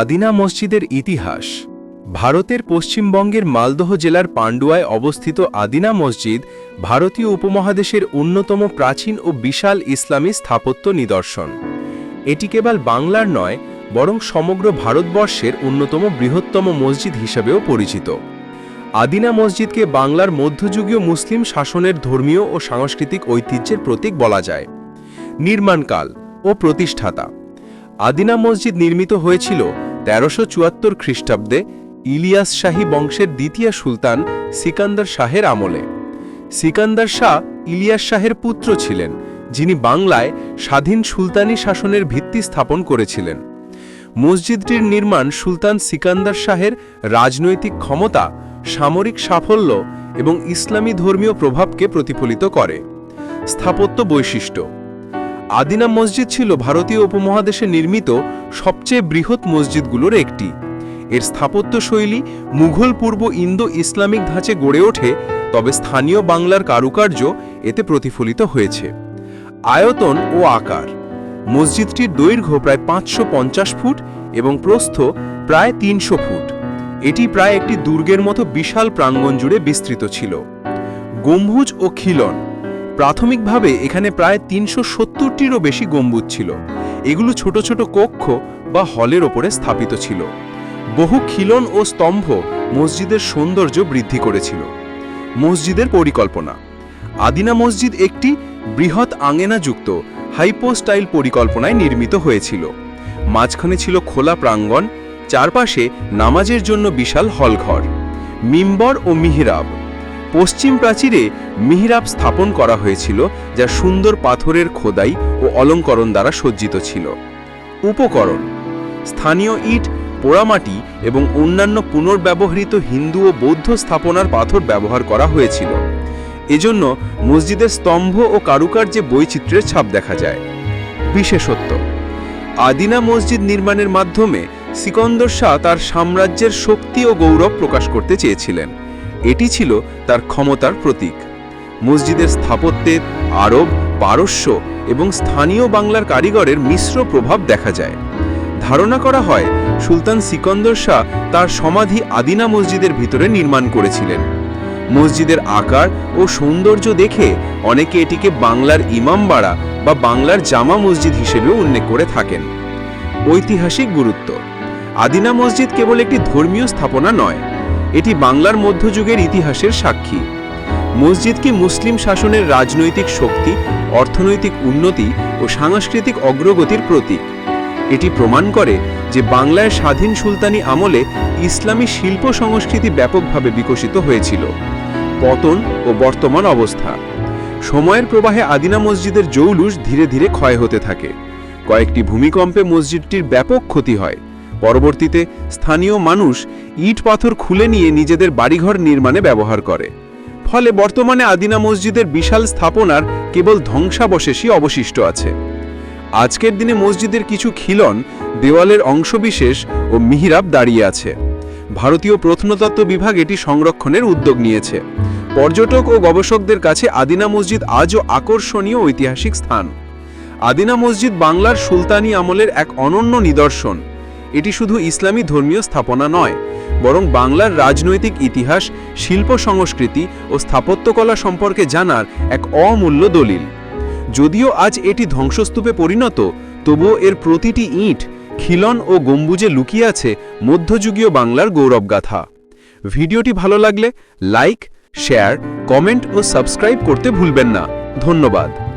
আদিনা মসজিদের ইতিহাস। ভারতের পশ্চিমবঙ্গের মালদহ জেলার পান্ডুয়ায় অবস্থিত আদিনা মসজিদ ভারতীয় উপমহাদেশের অন্যতম প্রাচীন ও বিশাল ইসলামী স্থাপত্য নিদর্শন। এটি কেবল বাংলার নয়, বরং সমগ্র ভারতবর্ষের অন্যতম বৃহত্তম মসজিদ হিসেবেও পরিচিত। আদিনা মসজিদকে বাংলার মধ্যযুগীয় মুসলিম শাসনের ধর্মীয় ও সাংস্কৃতিক ঐতিহ্যের প্রতীক বলা যায়। নির্মাণকাল ও প্রতিষ্ঠাতা আদিনা মসজিদ নির্মিত হয়েছিল তেরোশো চুয়াত্তর খ্রিস্টাব্দে ইলিয়াস শাহী বংশের দ্বিতীয় সুলতান সিকান্দার শাহের আমলে। সিকান্দার শাহ ইলিয়াস শাহের পুত্র ছিলেন, যিনি বাংলায় স্বাধীন সুলতানি শাসনের ভিত্তি স্থাপন করেছিলেন। মসজিদটির নির্মাণ সুলতান সিকান্দার শাহের রাজনৈতিক ক্ষমতা, সামরিক সাফল্য এবং ইসলামী ধর্মীয় প্রভাবকে প্রতিফলিত করে। স্থাপত্য বৈশিষ্ট্য আদিনা মসজিদ ছিল ভারতীয় উপমহাদেশে নির্মিত সবচেয়ে বৃহৎ মসজিদগুলোর একটি। এর স্থাপত্য শৈলী মুঘল পূর্ব ইন্দো ইসলামিক ধাঁচে গড়ে ওঠে, তবে স্থানীয় বাংলার কারুকার্য এতে প্রতিফলিত হয়েছে। আয়তন ও আকার। মসজিদটির দৈর্ঘ্য প্রায় পাঁচশো পঞ্চাশ ফুট এবং প্রস্থ প্রায় তিনশো ফুট। এটি প্রায় একটি দুর্গের মতো বিশাল প্রাঙ্গণ জুড়ে বিস্তৃত ছিল। গম্বুজ ও খিলন প্রাথমিকভাবে এখানে প্রায় তিনশো সত্তরটিরও বেশি গম্বুজ ছিল। এগুলো ছোট ছোট কক্ষ বা হলের ওপরে স্থাপিত ছিল। বহু খিলন ও স্তম্ভ মসজিদের সৌন্দর্য বৃদ্ধি করেছিল। মসজিদের পরিকল্পনা। আদিনা মসজিদ একটি বৃহৎ আঙেনাযুক্ত হাইপোস্টাইল পরিকল্পনায় নির্মিত হয়েছিল। মাঝখানে ছিল খোলা প্রাঙ্গণ, চারপাশে নামাজের জন্য বিশাল হলঘর, মিম্বর ও মিহিরাব। পশ্চিম প্রাচীরে মিহিরাব স্থাপন করা হয়েছিল, যা সুন্দর পাথরের খোদাই ও অলঙ্করণ দ্বারা সজ্জিত ছিল। উপকরণ, স্থানীয় ইট, পোড়ামাটি এবং অন্যান্য পুনর্ব্যবহৃত হিন্দু ও বৌদ্ধ স্থাপনার পাথর ব্যবহার করা হয়েছিল। এজন্য মসজিদের স্তম্ভ ও কারুকার্যে বৈচিত্র্যের ছাপ দেখা যায়। বিশেষত্ব, আদিনা মসজিদ নির্মাণের মাধ্যমে সিকন্দর শাহ তার সাম্রাজ্যের শক্তি ও গৌরব প্রকাশ করতে চেয়েছিলেন। এটি ছিল তার ক্ষমতার প্রতীক। মসজিদের স্থাপত্যের আরব, পারস্য এবং স্থানীয় বাংলার কারিগরের মিশ্র প্রভাব দেখা যায়। ধারণা করা হয়, সুলতান সিকন্দর শাহ তার সমাধি আদিনা মসজিদের ভিতরে নির্মাণ করেছিলেন। মসজিদের আকার ও সৌন্দর্য দেখে অনেকে এটিকে বাংলার ইমামবাড়া বা বাংলার জামা মসজিদ হিসেবেও উল্লেখ করে থাকেন। ঐতিহাসিক গুরুত্ব। আদিনা মসজিদ কেবল একটি ধর্মীয় স্থাপনা নয় এটি বাংলার মধ্যযুগের ইতিহাসের সাক্ষী। মসজিদকে মুসলিম শাসনের রাজনৈতিক শক্তি, অর্থনৈতিক উন্নতি ও সাংস্কৃতিক অগ্রগতির প্রতীক। এটি প্রমাণ করে যে বাংলায় স্বাধীন সুলতানি আমলে ইসলামী শিল্প সংস্কৃতি ব্যাপকভাবে বিকশিত হয়েছিল। পতন ও বর্তমান অবস্থা। সময়ের প্রবাহে আদিনা মসজিদের জৌলুস ধীরে ধীরে ক্ষয় হতে থাকে। কয়েকটি ভূমিকম্পে মসজিদটির ব্যাপক ক্ষতি হয়। পরবর্তীতে স্থানীয় মানুষ ইট পাথর খুলে নিয়ে নিজেদের বাড়িঘর নির্মাণে ব্যবহার করে। ফলে বর্তমানে আদিনা মসজিদের বিশাল স্থাপনার কেবল ধ্বংসাবশেষই অবশিষ্ট আছে। আজকের দিনে মসজিদের কিছু খিলন, দেওয়ালের অংশবিশেষ ও মিহিরাব দাঁড়িয়ে আছে। ভারতীয় প্রত্নতত্ত্ব বিভাগ এটি সংরক্ষণের উদ্যোগ নিয়েছে। পর্যটক ও গবেষকদের কাছে আদিনা মসজিদ আজও আকর্ষণীয় ঐতিহাসিক স্থান। আদিনা মসজিদ বাংলার সুলতানি আমলের এক অনন্য নিদর্শন। এটি শুধু ইসলামী ধর্মীয় স্থাপনা নয়, বরং বাংলার রাজনৈতিক ইতিহাস, শিল্প সংস্কৃতি ও স্থাপত্যকলা সম্পর্কে জানার এক অমূল্য দলিল। যদিও আজ এটি ধ্বংসস্তূপে পরিণত, তবুও এর প্রতিটি ইঁট, খিলন ও গম্বুজে লুকিয়ে আছে মধ্যযুগীয় বাংলার গৌরবগাথা। ভিডিওটি ভালো লাগলে লাইক, শেয়ার, কমেন্ট ও সাবস্ক্রাইব করতে ভুলবেন না। ধন্যবাদ।